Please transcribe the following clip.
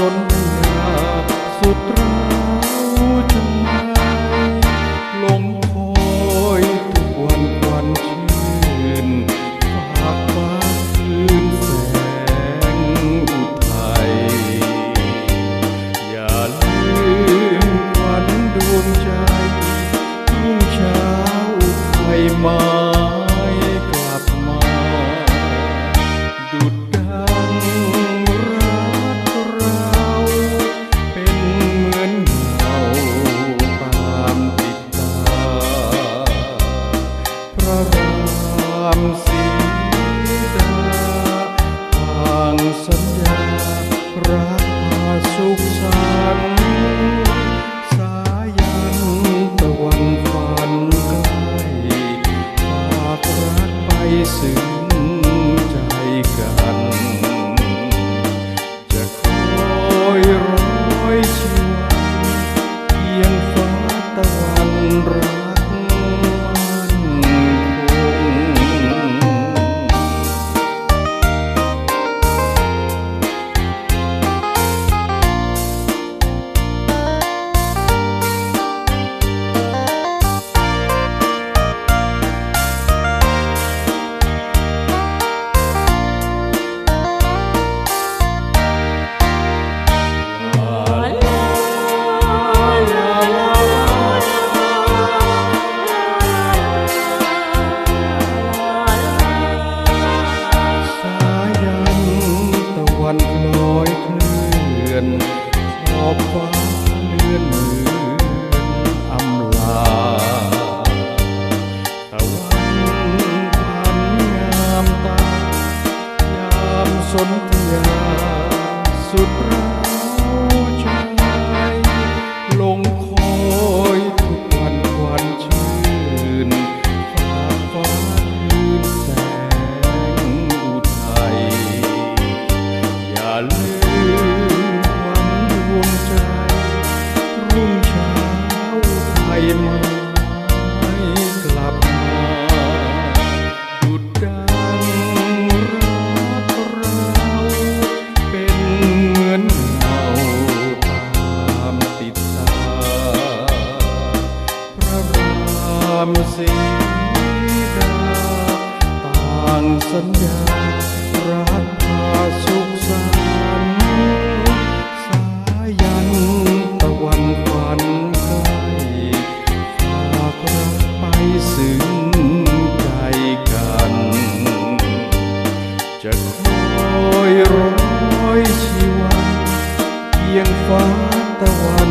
จน someday สุดร้าวใจลงคอยทุกวันวันชื่นฝากฟ้าลืนแสงอุทัยอย่าลืมวันดวงใจ รุ่งเช้าไทยมา สัญญารักพาสุขสันสายันตะวันฝันใกล้ฝากรักไปสื่งใจกัน จะคอยร้อยชีวันเพียงฟ้าตะวัน